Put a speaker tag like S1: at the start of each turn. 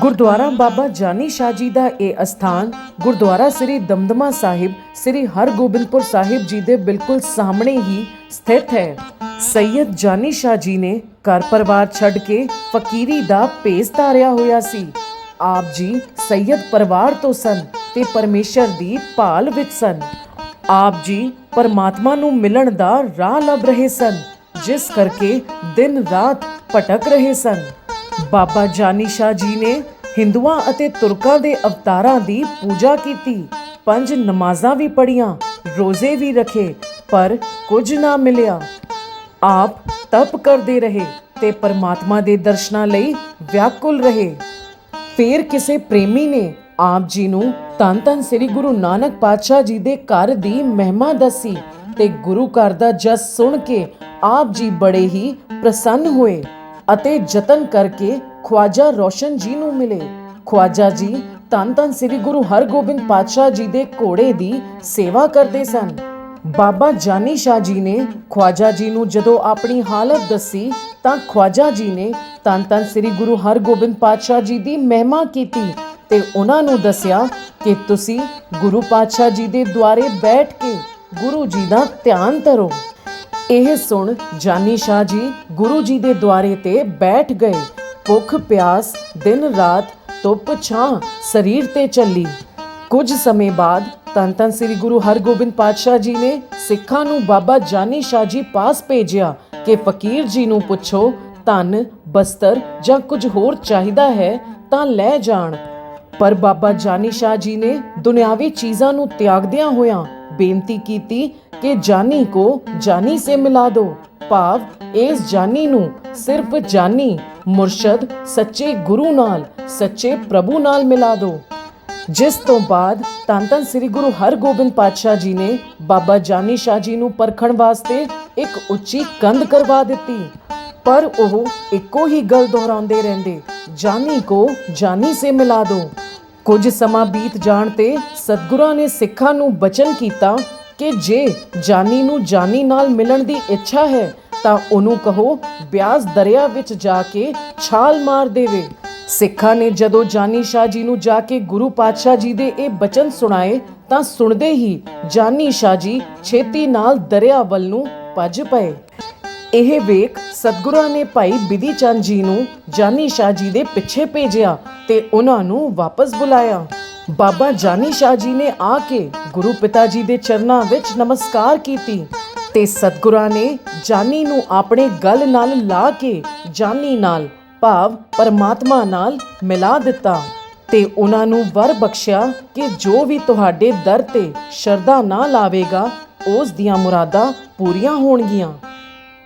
S1: ਗੁਰਦੁਆਰਾ ਬਾਬਾ ਜਾਨੀ ਸ਼ਾਹ ਜੀ ਦਾ ਇਹ ਅਸਥਾਨ ਗੁਰਦੁਆਰਾ ਸ੍ਰੀ ਦਮਦਮਾ ਸਾਹਿਬ, ਸ੍ਰੀ ਹਰਗੋਬਿੰਦਪੁਰ ਸਾਹਿਬ ਜੀ ਦੇ ਬਿਲਕੁਲ ਸਾਹਮਣੇ ਹੀ ਸਥਿਤ ਹੈ। ਸੈਯਦ ਜਾਨੀ ਸ਼ਾਹ ਜੀ ਨੇ ਘਰ ਪਰਿਵਾਰ ਛੱਡ ਕੇ ਫਕੀਰੀ ਦਾ ਭੇਸ ਧਾਰਿਆ ਹੋਇਆ ਸੀ। ਆਪ ਜੀ ਸੈਯਦ ਪਰਿਵਾਰ ਤੋਂ ਸਨ ਤੇ ਪਰਮੇਸ਼ਰ ਦੀ ਭਾਲ ਵਿੱਚ ਸਨ। ਆਪ ਜੀ ਪਰਮਾਤਮਾ ਨੂੰ ਮਿਲਣ ਦਾ ਰਾਹ ਲੱਭ ਰਹੇ ਸਨ, ਜਿਸ ਕਰਕੇ ਦਿਨ ਰਾਤ ਭਟਕ ਰਹੇ ਸਨ। ਬਾਬਾ ਜਾਨੀ ਸ਼ਾਹ ਜੀ ਨੇ ਹਿੰਦੂਆਂ ਅਤੇ ਤੁਰਕਾਂ ਦੇ ਅਵਤਾਰਾਂ ਦੀ ਪੂਜਾ ਕੀਤੀ। ਪੰਜ ਨਮਾਜ਼ਾਂ ਵੀ ਪੜੀਆਂ ਰੋਜ਼ੇ ਵੀ ਰੱਖੇ, ਪਰ ਕੁਝ ਨਾ ਮਿਲਿਆ। ਆਪ ਤਪ ਕਰਦੇ ਰਹੇ ਤੇ ਪਰਮਾਤਮਾ ਦੇ ਦਰਸ਼ਨਾਂ ਲਈ ਵਿਆਕੁਲ ਰਹੇ। ਫੇਰ ਕਿਸੇ ਪ੍ਰੇਮੀ ਨੇ ਆਪ ਜੀ ਨੂੰ ਧੰਨ ਧੰਨ ਸ੍ਰੀ ਗੁਰੂ ਨਾਨਕ ਪਾਤਸ਼ਾਹ ਜੀ ਦੇ ਘਰ ਦੀ ਮਹਿਮਾ ਦੱਸੀ ਤੇ ਗੁਰੂ ਘਰ ਦਾ ਜਸ ਸੁਣ ਕੇ ਆਪ ਜੀ ਬੜੇ ਹੀ ਪ੍ਰਸੰਨ ਹੋਏ। ਅਤੇ ਯਤਨ ਕਰਕੇ ਖਵਾਜਾ ਰੋਸ਼ਨ ਜੀ ਨੂੰ ਮਿਲੇ। ਖਵਾਜਾ ਜੀ ਧੰਨ ਧੰਨ ਸ੍ਰੀ ਗੁਰੂ ਹਰਗੋਬਿੰਦ ਪਾਤਸ਼ਾਹ ਜੀ ਦੇ ਘੋੜੇ ਦੀ ਸੇਵਾ ਕਰਦੇ ਸਨ। ਬਾਬਾ ਜਾਨੀ ਸ਼ਾਹ ਜੀ ਨੇ ਖਵਾਜਾ ਜੀ ਨੂੰ ਜਦੋਂ ਆਪਣੀ ਹਾਲਤ ਦੱਸੀ ਤਾਂ ਖਵਾਜਾ ਜੀ ਨੇ ਧੰਨ ਧੰਨ ਸ੍ਰੀ ਗੁਰੂ ਹਰਗੋਬਿੰਦ ਪਾਤਸ਼ਾਹ ਜੀ ਦੀ ਮਹਿਮਾ ਕੀਤੀ ਤੇ ਉਹਨਾਂ ਨੂੰ ਦੱਸਿਆ ਕਿ ਤੁਸੀਂ ਗੁਰੂ ਪਾਤਸ਼ਾਹ ਜੀ ਦੇ ਦੁਆਰੇ ਬੈਠ ਕੇ ਗੁਰੂ ਜੀ ਦਾ ਧਿਆਨ ਧਰੋ। ਇਹ ਸੁਣ ਜਾਨੀ ਸ਼ਾਹ ਜੀ ਗੁਰੂ ਜੀ ਦੇ ਦੁਆਰੇ ਤੇ ਬੈਠ ਗਏ। ਭੁੱਖ, ਪਿਆਸ, ਦਿਨ ਰਾਤ ਧੁੱਪ, ਛਾਂ, ਸਰੀਰ ਤੇ ਚੱਲੀ। ਕੁਝ ਸਮੇਂ ਬਾਅਦ ਧੰਨ ਧੰਨ ਸ੍ਰੀ ਗੁਰੂ ਹਰਗੋਬਿੰਦ ਪਾਤਸ਼ਾਹ ਜੀ ਨੇ ਸਿੱਖਾਂ ਨੂੰ ਬਾਬਾ ਜਾਨੀ ਸ਼ਾਹ ਜੀ ਪਾਸ ਭੇਜਿਆ ਕਿ ਫਕੀਰ ਜੀ ਨੂੰ ਪੁੱਛੋ, ਧਨ, ਬਸਤਰ ਜਾਂ ਕੁਝ ਹੋਰ ਚਾਹੀਦਾ ਹੈ ਤਾਂ ਲੈ ਜਾਣ। ਪਰ ਬਾਬਾ ਜਾਨੀ ਸ਼ਾਹ ਜੀ ਨੇ ਦੁਨਿਆਵੀ ਚੀਜ਼ਾਂ ਨੂੰ ਤਿਆਗਦਿਆਂ ਹੋਇਆਂ ਬੇਨਤੀ ਕੀਤੀ ਕਿ ਜਾਨੀ ਕੋ ਜਾਨੀ ਸੇ ਮਿਲਾ ਦੋ। ਭਾਵ ਇਸ ਜਾਨੀ ਨੂੰ ਸਿਰਫ ਜਾਨੀ, ਮੁਰਸ਼ਦ, ਸੱਚੇ ਗੁਰੂ ਨਾਲ, ਸੱਚੇ ਪ੍ਰਭੂ ਨਾਲ ਮਿਲਾ ਦੋ। ਜਿਸ ਤੋਂ ਬਾਅਦ ਧੰਨ ਧੰਨ ਸ੍ਰੀ ਗੁਰੂ ਹਰਗੋਬਿੰਦ ਪਾਤਸ਼ਾਹ ਜੀ ਨੇ ਬਾਬਾ ਜਾਨੀ ਸ਼ਾਹ ਜੀ ਨੂੰ ਪਰਖਣ ਵਾਸਤੇ ਇੱਕ ਉੱਚੀ ਕੰਧ ਕਰਵਾ ਦਿੱਤੀ। ਪਰ ਉਹ ਇੱਕੋ ਹੀ ਗੱਲ ਦੁਹਰਾਉਂਦੇ ਰਹਿੰਦੇ, ਜਾਨੀ ਕੋ ਜਾਨੀ ਸੇ ਮਿਲਾ ਦੋ। ਕੁਝ ਸਮਾਂ ਬੀਤ ਜਾਣ ਤੇ ਸਤਿਗੁਰਾਂ ਨੇ ਸਿੱਖਾਂ ਨੂੰ ਬਚਨ ਕੀਤਾ ਕਿ ਜੇ ਜਾਨੀ ਨੂੰ ਜਾਨੀ ਨਾਲ ਮਿਲਣ ਦੀ ਇੱਛਾ ਹੈ, ਤਾਂ ਉਹਨੂੰ ਕਹੋ, ਬਿਆਸ ਦਰਿਆ ਵਿੱਚ ਜਾ ਕੇ ਛਾਲ ਮਾਰ ਦੇਵੇ। ਸਿੱਖਾਂ ਨੇ ਜਦੋਂ ਜਾਨੀ ਸ਼ਾਹ ਜੀ ਨੂੰ ਜਾ ਕੇ ਗੁਰੂ ਪਾਤਸ਼ਾਹ ਜੀ ਦੇ ਇਹ ਬਚਨ ਸੁਣਾਏ, ਤਾਂ ਸੁਣਦੇ ਹੀ ਜਾਨੀ ਸ਼ਾਹ ਜੀ ਛੇਤੀ ਨਾਲ ਦਰਿਆ ਵੱਲ ਨੂੰ ਭੱਜ ਪਏ। ਇਹ ਵੇਖ ਸਤਗੁਰਾਂ ਨੇ ਭਾਈ ਬਿਧੀ ਚੰਦ ਜੀ ਨੂੰ ਜਾਨੀ ਸ਼ਾਹ ਜੀ ਦੇ ਪਿੱਛੇ ਭੇਜਿਆ ਤੇ ਉਹਨਾਂ ਨੂੰ ਵਾਪਸ ਬੁਲਾਇਆ। ਬਾਬਾ ਜਾਨੀ ਸ਼ਾਹ ਜੀ ਨੇ ਆ ਕੇ ਗੁਰੂ ਪਿਤਾ ਜੀ ਦੇ ਚਰਨਾਂ ਵਿੱਚ ਨਮਸਕਾਰ ਕੀਤੀ ਤੇ ਸਤਗੁਰਾਂ ਨੇ ਜਾਨੀ ਨੂੰ ਆਪਣੇ ਗਲ ਨਾਲ ਲਾ ਕੇ ਜਾਨੀ ਨਾਲ, ਭਾਵ ਪਰਮਾਤਮਾ ਨਾਲ ਮਿਲਾ ਦਿੱਤਾ ਤੇ ਉਹਨਾਂ ਨੂੰ ਵਰ ਬਖਸ਼ਿਆ ਕਿ ਜੋ ਵੀ ਤੁਹਾਡੇ ਦਰ ਤੇ ਸ਼ਰਧਾ ਨਾ ਲਾਵੇਗਾ, ਉਸ ਦੀਆਂ ਮੁਰਾਦਾਂ ਪੂਰੀਆਂ ਹੋਣਗੀਆਂ।